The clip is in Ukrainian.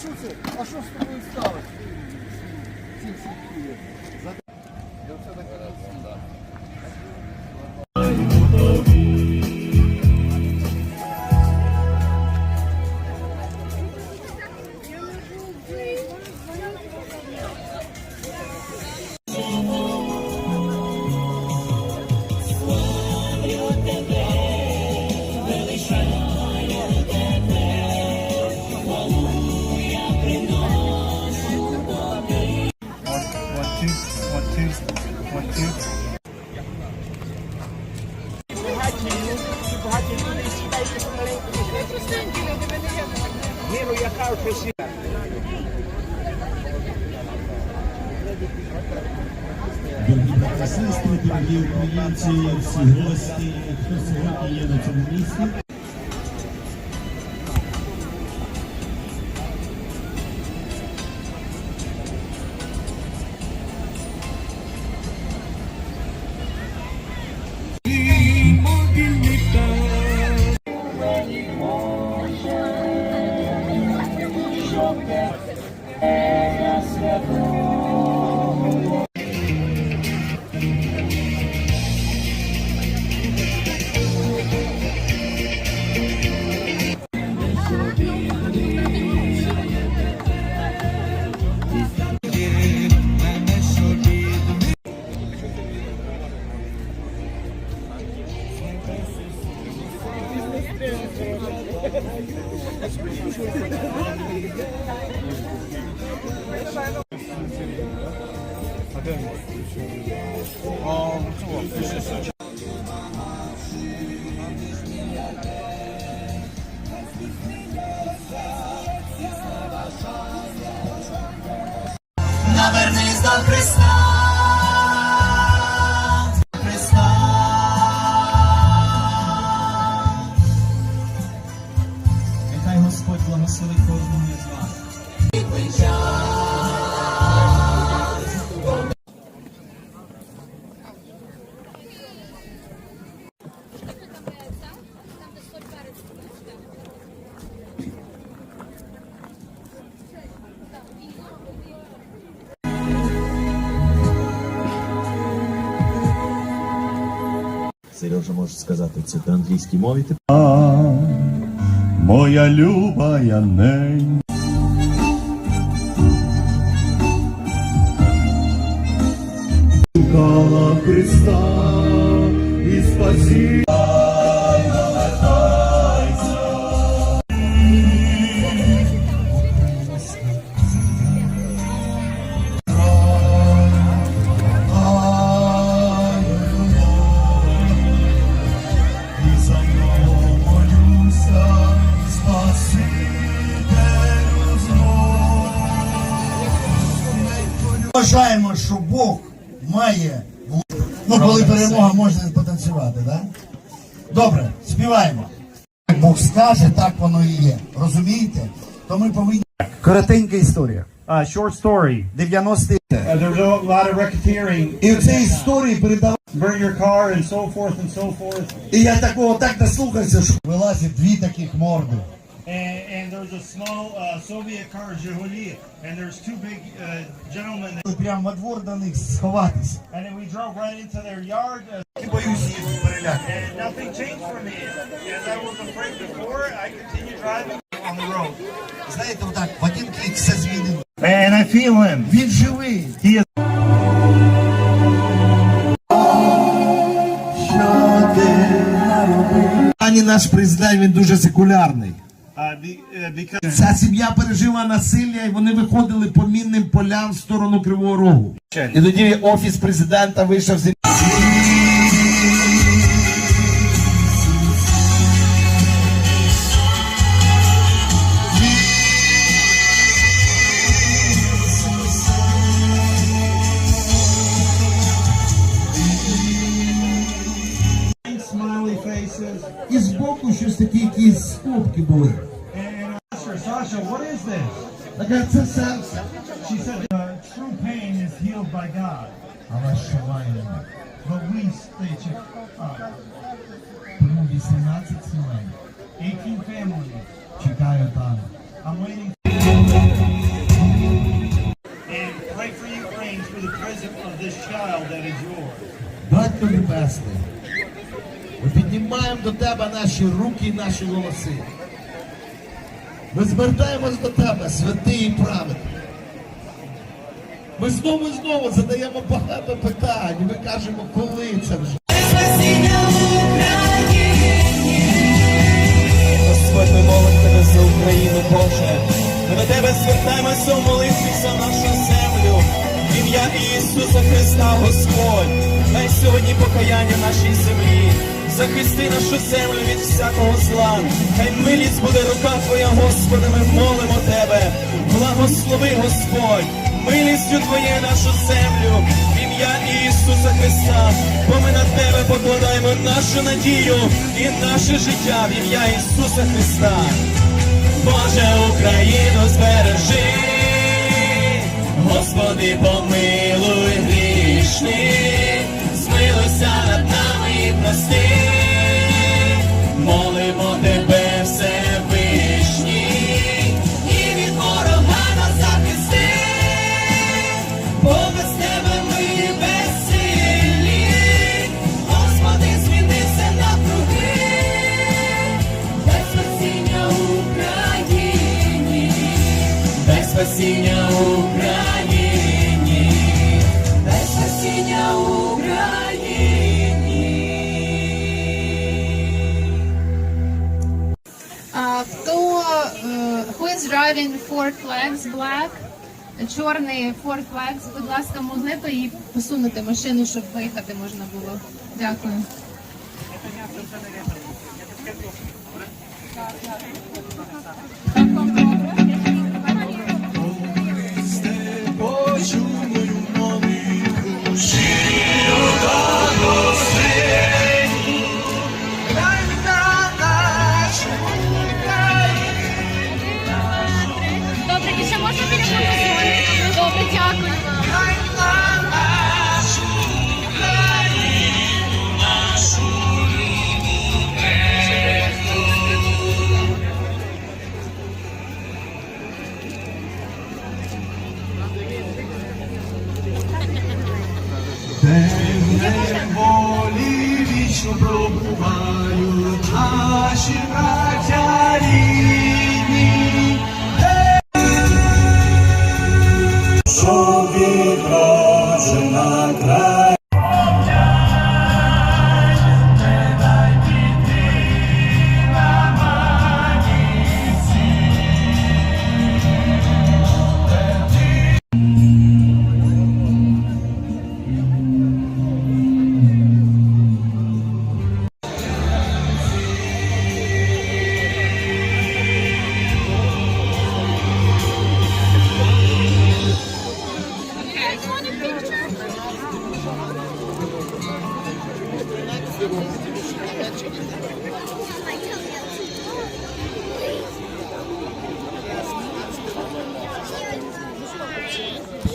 що це? А що з тобою сталося? Цим святкує. Я все таке one. Дорогі брати, дорогі українці, всі гості, хто сьогодні є на цьому місці. Навернись до. Христа. Сережа може сказати це на англійській мові. Моя любая нень. Христа і спасі. Вважаємо, що Бог має. Ну, коли перемога можна потанцювати, так? Добре, співаємо. Як Бог скаже, так воно і є. Розумієте? То ми повинні. Коротенька історія. Uh, short story. 90 Uh, there's a lot of racketeering. І в цій історії передав. Burn your car and so forth and so forth. І я такого так наслухався, що вилазить дві таких морди. And, and there's a small uh, Soviet car, Zhiguli, and there's two big uh, gentlemen. Прямо во двор до них сховатись. And then we drove right into their yard. Uh, боюсь їх перелякати. and nothing changed for me. As I was afraid before, I continued driving on the road. Знаєте, отак, в один клік все змінило. And I feel him. Він живий. He is. Ані наш президент, він дуже секулярний. Because Ця сім'я пережила насилля, і вони виходили по мінним полям в сторону Кривого Рогу. І тоді офіс президента вийшов з якісь скобки були. And I asked her, Sasha, what is this? Така це серце. She said, uh, true pain is healed by God. Але що маємо? But we stay check up. Тому 18 сімей 18 families. чекаю там. I'm waiting. And pray for Ukraine for the present of this child that is yours. Батько Небесний, Ми піднімаємо до Тебе наші руки і наші голоси. Ми звертаємось до Тебе, святий і праведний. Ми знову і знову задаємо багато питань, ми кажемо, коли це вже. Господь, ми молимо тебе за Україну, Боже. Ми до тебе звертаємося в молитві за нашу землю. Ім'я Ісуса Христа, Господь. Дай сьогодні покаяння нашій землі. Захисти нашу землю від всякого зла. Хай милість буде рука Твоя, Господи, ми молимо Тебе. Благослови, Господь, милістю Твоє нашу землю. В ім'я Ісуса Христа. Бо ми на Тебе покладаємо нашу надію і наше життя в ім'я Ісуса Христа. Боже, Україну збережи, Господи, помилуй грішних, змилуйся над нами і прости, who Four Flags Black? Чорний Ford Flex. будь ласка, могли і посунути машину, щоб виїхати можна було. Дякую. пробувають наші браття рідні. Що відроджена край. Thank you.